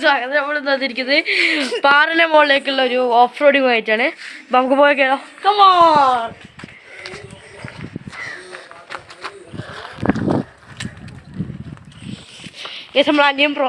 സ്വാഗതം നമ്മൾ തന്നിരിക്കുന്നത് പാറിന്റെ മുകളിലേക്കുള്ള ഒരു ഓഫ് റോഡിങ് ആയിട്ടാണ്. അപ്പൊ നമുക്ക് പോയി കേട്ടോ. കമോ നമ്മൾ അന്യം പ്രോ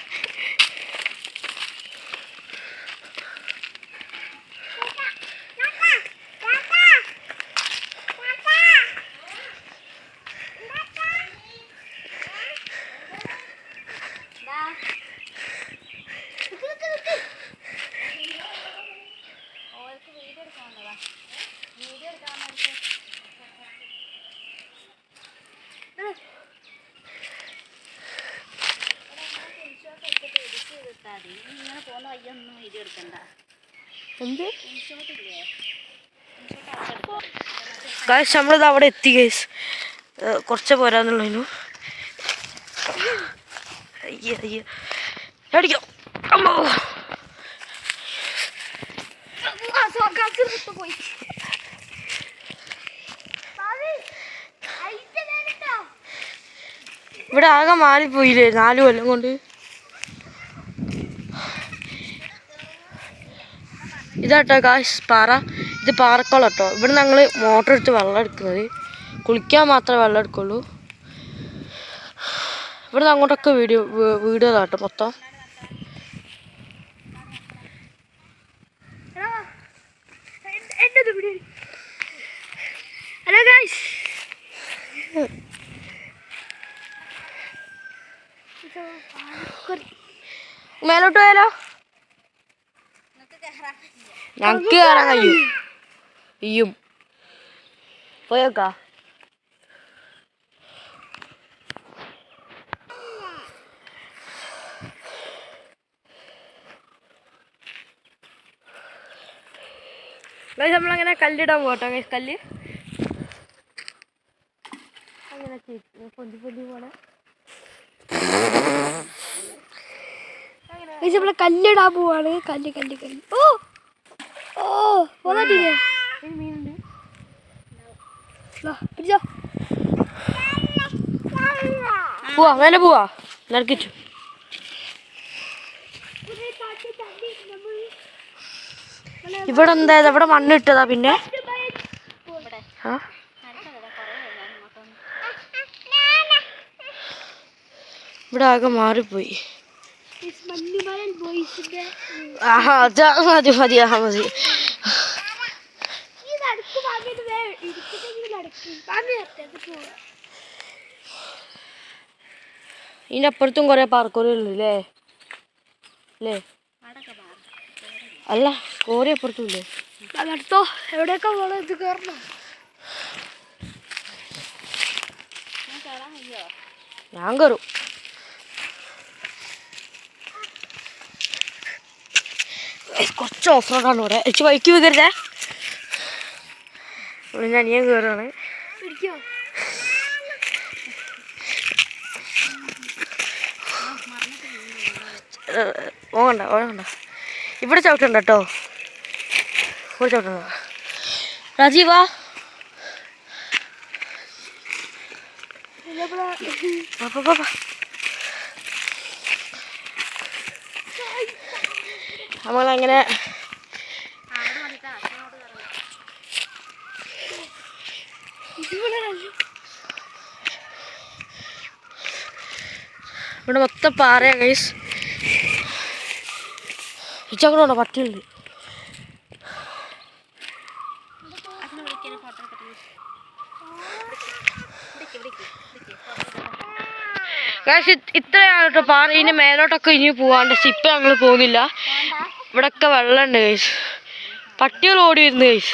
ഇങ്ങനെ പോകുന്ന വയ്യൊന്നും വീഡിയോ എടുക്കണ്ട. എന്ത്? ഇൻഷോട്ടില്ലേ ഗായ്സ് നമ്മളിത് അവിടെ എത്തി ഗൈസ് കുറച്ച് പോരാന്നുള്ളതിനു അയ്യ അയ്യ. അടിക്കോ. അമ്മോ. പോയി ഇവിടെ ആകെ മാറിപ്പോയില്ലേ നാല് കൊല്ലം കൊണ്ട്? ഇതാട്ടോ ഗായ്സ് പാറ. ഇത് പാറക്കുളം കേട്ടോ. ഇവിടെ ഞങ്ങൾ മോട്ടർ എടുത്ത് വെള്ളം എടുക്കുന്നത്. കുളിക്കാൻ മാത്രമേ വെള്ളം എടുക്കുള്ളൂ. ഇവിടെ അങ്ങോട്ടൊക്കെ വീഡിയോ കേട്ടോ മൊത്തം. ഹലോ മേലോട്ട് പോയാലോ? ഞങ്ങക്ക് കയറാൻ കഴിയും ഇയ്യും പോയേക്കാ നമ്മളങ്ങനെ കല്ലിടാൻ പോട്ടോ കല്ല് അങ്ങനെ പൊന്തി പൊന്തി പോണേ ഗൈസ് നമ്മളെ കല്ലിടാൻ പോവാണ് കല്ല് കല്ല് കല്ല് ഓ ഓ പോന്നിട്ടില്ലേ മീനുണ്ട്. പിടിച്ചോ. പോവാ മേലെ പോവാ. നറുക്കിച്ചു ഇവിടെ എന്താ? ഇവിടെ മണ്ണിട്ടതാ പിന്നെ. ആ? ഇവിടെ ആകെ മാറിപ്പോയി. ആഹാ അതാ മതി മതി ആഹാ മതി. ഇതിന്റെ അപ്പുറത്തും കുറേ പാർക്കോലുണ്ട് അല്ലേ? അല്ലേ അല്ല കോറി അപ്പുറത്തും ഇല്ലേ? അടുത്തോ എവിടെയൊക്കെ പോകണം ഇത് കയറണം ഞാൻ കയറും കുറച്ച് ഓഫ് റോഡാണ് ഇവിടെ. എനിക്ക് ബൈക്ക് വികരുതേ അനിയൻ കയറാണ് ഓണ്ട ഓങ്ങണ്ട ഇവിടെ ചവിട്ടണ്ട കേട്ടോ. ഇവിടെ ചവിട്ടണ്ട. രാജീവാ. നമ്മളങ്ങനെ ഇവിടെ മൊത്തം പാറയാ ഗൈസ് ഉണ്ടോ പട്ടിയുണ്ട്. ഇത്രയാണ് കേട്ടോ പാറ. ഇനി മേലോട്ടൊക്കെ ഇനി പോവാണ്ട്. ഇപ്പൊ ഞങ്ങൾ പോകുന്നില്ല ഇവിടൊക്കെ വെള്ളമുണ്ട് ഗൈസ് പട്ടികൾ ഓടി വരുന്നു ഗൈസ്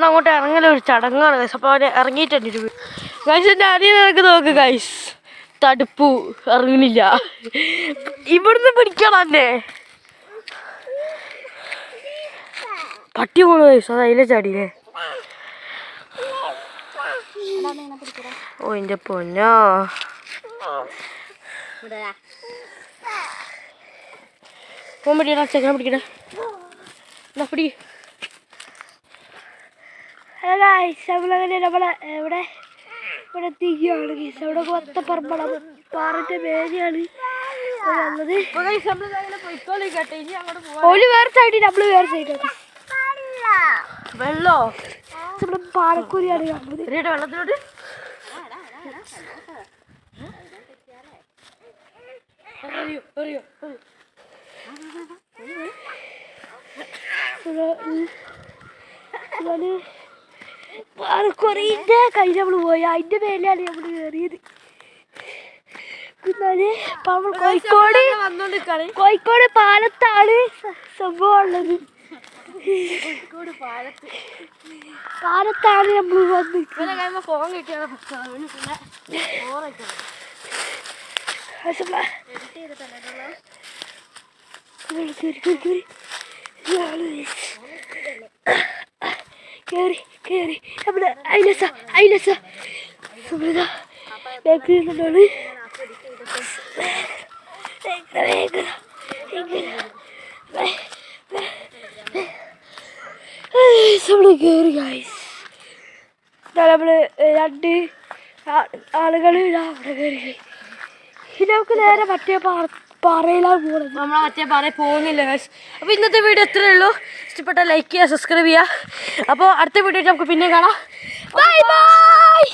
ഇവിടുന്ന് അങ്ങോട്ട് ഇറങ്ങല ഒരു ചടങ്ങാണ് ഗൈസ് അപ്പോൾ അവന് ഇറങ്ങിയിട്ടുണ്ട് ഗൈസ് എന്റെ അനിയൻ നിനക്ക് നോക്ക് ഗൈസ് തടുപ്പു ഇറങ്ങുന്നില്ല ഇവിടുന്ന് പിടിക്കണം എന്നെ പട്ടി പോണു ഗൈസ് അത് അതിലെ ചാടിയില്ലേ ഓ എന്റെ പൊന്നോ. ഫോൺ പിടിക്കടാ ചെക്കനെ പിടിക്കടാ. പിടി. ഗൈസ് നമ്മളങ്ങനെ നമ്മളെ ഇവിടെ ഇവിടെ എത്തിക്കുകയാണ് ഗീസ് അവിടെ മൊത്തം പറമ്പണം പാറിന്റെ മേലെയാണ് ഉള്ളത് ഒരു വേറെ സൈഡിൽ നമ്മൾ വേറെ സൈഡാണ് വെള്ളോ? നമ്മൾ പാലക്കുരിയാണ് കാണുന്നത് വെള്ളത്തിലോട്ട്. അറിയോ അറിയോ എറിയോ. പാലക്കുറിന്റെ കയ്യിൽ നമ്മൾ പോയി. അതിന്റെ മേലെയാണ് നമ്മൾ കയറിയത് എന്നാൽ നമ്മൾ കോഴിക്കോട് കോഴിക്കോട് പാലത്താണ് സംഭവമുള്ളത്. സംഭവം ഉള്ളത് പാലത്താണ് നമ്മൾ വന്ന്. ഫോൺ കേറി, കേറി, കേറി. ഇയാൾ കേറി. കേറി. നമ്മുടെ ഐലസ ഐലസ. നമ്മളിതാ ബാക്കിൽ നിന്നാണ് നമ്മൾ കേറി ഗായ്സ് നമ്മൾ രണ്ട് ആളുകൾ അവിടെ കയറി ഇനി നമുക്ക് നേരെ മറ്റേ പാറ പാറയിലാണ് പോണത്. നമ്മളെ മറ്റേ പറയ പോകുന്നില്ല ഗൈസ് അപ്പോൾ ഇന്നത്തെ വീഡിയോ ഇത്രയേ ഉള്ളൂ. ഇഷ്ടപ്പെട്ട ലൈക്ക് ചെയ്യുക സബ്സ്ക്രൈബ് ചെയ്യുക. അപ്പോൾ അടുത്ത വീഡിയോ നമുക്ക് പിന്നെ കാണാം. Bye bye